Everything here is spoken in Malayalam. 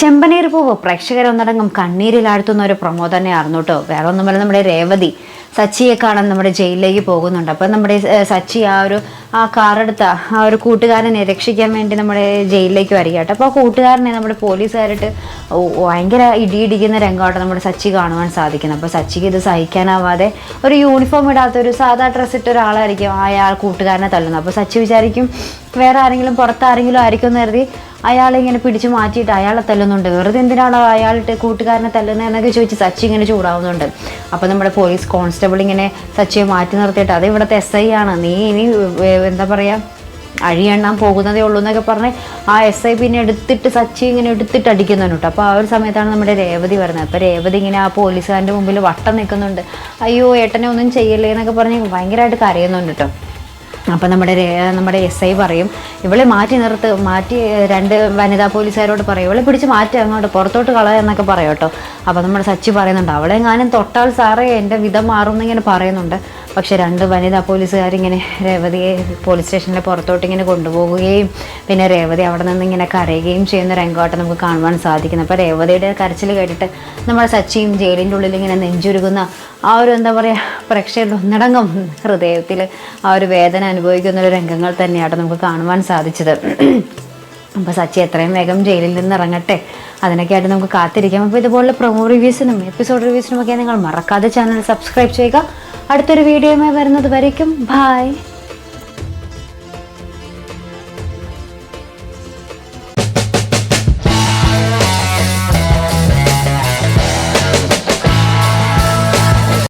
ചെമ്പനീർ പൂവ് പ്രേക്ഷകരൊന്നടങ്കം കണ്ണീരിലാഴ്ത്തുന്ന ഒരു പ്രൊമോ തന്നെയായിരുന്നു കേട്ടോ വേറെ ഒന്നുമല്ല നമ്മുടെ രേവതി. സച്ചിയെ കാണാൻ നമ്മുടെ ജയിലിലേക്ക് പോകുന്നുണ്ട്. അപ്പം നമ്മുടെ സച്ചി ആ ഒരു ആ കാറെടുത്ത ആ ഒരു കൂട്ടുകാരനെ രക്ഷിക്കാൻ വേണ്ടി നമ്മുടെ ജയിലിലേക്ക് വരിക കേട്ടോ. അപ്പോൾ ആ കൂട്ടുകാരനെ നമ്മുടെ പോലീസുകാരിട്ട് ഭയങ്കര ഇടിയിടിക്കുന്ന രംഗമായിട്ട് നമ്മുടെ സച്ചി കാണുവാൻ സാധിക്കുന്നത് അപ്പോൾ സച്ചിക്ക് ഇത് സഹിക്കാനാവാതെ ഒരു യൂണിഫോം ഇടാത്ത ഒരു സാധാ ഡ്രസ്സ് ഇട്ട ഒരാളായിരിക്കും അയാൾ കൂട്ടുകാരനെ തള്ളുന്നത് അപ്പോൾ സച്ചി വിചാരിക്കും വേറെ ആരെങ്കിലും പുറത്താരെങ്കിലും ആയിരിക്കും എന്ന് കരുതി അയാളെ ഇങ്ങനെ പിടിച്ചു മാറ്റിയിട്ട് അയാളെ തല്ലുന്നുണ്ട്. വെറുതെ എന്തിനാണോ അയാളിട്ട് കൂട്ടുകാരനെ തല്ലുന്നത് എന്നൊക്കെ ചോദിച്ച് സച്ചി ഇങ്ങനെ ചൂടാവുന്നുണ്ട്. അപ്പോൾ നമ്മുടെ പോലീസ് കോൺസ്റ്റബിൾ ഇങ്ങനെ സച്ചിയെ മാറ്റി നിർത്തിയിട്ട് അത് ഇവിടുത്തെ എസ് ഐ ആണ്. നീ ഇനി എന്താ പറയുക അഴിയെണ്ണാൻ പോകുന്നതേ ഉള്ളൂ എന്നൊക്കെ പറഞ്ഞ് ആ എസ് ഐ പിന്നെ എടുത്തിട്ട് സച്ചി ഇങ്ങനെ എടുത്തിട്ട് അടിക്കുന്നുണ്ട് കേട്ടോ. അപ്പോൾ ആ ഒരു സമയത്താണ് നമ്മുടെ രേവതി വരുന്നത്. അപ്പോൾ രേവതി ഇങ്ങനെ ആ പോലീസുകാരന്റെ മുമ്പിൽ വട്ടം നിൽക്കുന്നുണ്ട്. അയ്യോ ഏട്ടനെ ഒന്നും ചെയ്യല്ലേ എന്നൊക്കെ പറഞ്ഞ് ഭയങ്കരമായിട്ട് കരയുന്നുണ്ട് കേട്ടോ. അപ്പം നമ്മുടെ നമ്മുടെ എസ് ഐ പറയും ഇവളെ മാറ്റി നിർത്ത് മാറ്റി രണ്ട് വനിതാ പോലീസുകാരോട് പറയും ഇവളെ പിടിച്ച് മാറ്റി അങ്ങോട്ട് പുറത്തോട്ട് കളയുക എന്നൊക്കെ പറയും കേട്ടോ. അപ്പം നമ്മുടെ സച്ചി പറയുന്നുണ്ട് അവളെ ഞാനും തൊട്ടാൽ സാറേ എന്റെ വിധം മാറും എന്നിങ്ങനെ പറയുന്നുണ്ട്. പക്ഷെ രണ്ട് വനിതാ പോലീസുകാരിങ്ങനെ രേവതിയെ പോലീസ് സ്റ്റേഷനിലെ പുറത്തോട്ട് ഇങ്ങനെ കൊണ്ടുപോകുകയും പിന്നെ രേവതി അവിടെ നിന്ന് ഇങ്ങനെ കരയുകയും ചെയ്യുന്ന രംഗമായിട്ട് നമുക്ക് കാണുവാൻ സാധിക്കുന്നത് അപ്പോൾ രേവതിയുടെ കരച്ചിൽ കേട്ടിട്ട് നമ്മുടെ സച്ചിയും ജയിലിന്റെ ഉള്ളിൽ ഇങ്ങനെ നെഞ്ചുരുകുന്ന ആ ഒരു എന്താ പറയുക പ്രേക്ഷകരുടെ ഒന്നടങ്കം ഹൃദയത്തിൽ ആ ഒരു വേദന അനുഭവിക്കുന്ന ഒരു രംഗങ്ങൾ തന്നെയാണ് നമുക്ക് കാണുവാൻ സാധിച്ചത്. അപ്പോൾ സച്ചി എത്രയും വേഗം ജയിലിൽ നിന്ന് ഇറങ്ങട്ടെ. അതിനൊക്കെ ആയിട്ട് നമുക്ക് കാത്തിരിക്കാം. അപ്പോൾ ഇതുപോലുള്ള പ്രൊമോ റിവ്യൂസിനും എപ്പിസോഡ് റിവ്യൂസിനും ഒക്കെ നിങ്ങൾ മറക്കാതെ ചാനൽ സബ്സ്ക്രൈബ് ചെയ്യുക. അടുത്തൊരു വീഡിയോയുമായി വരുന്നത് വരയ്ക്കും. ബായ്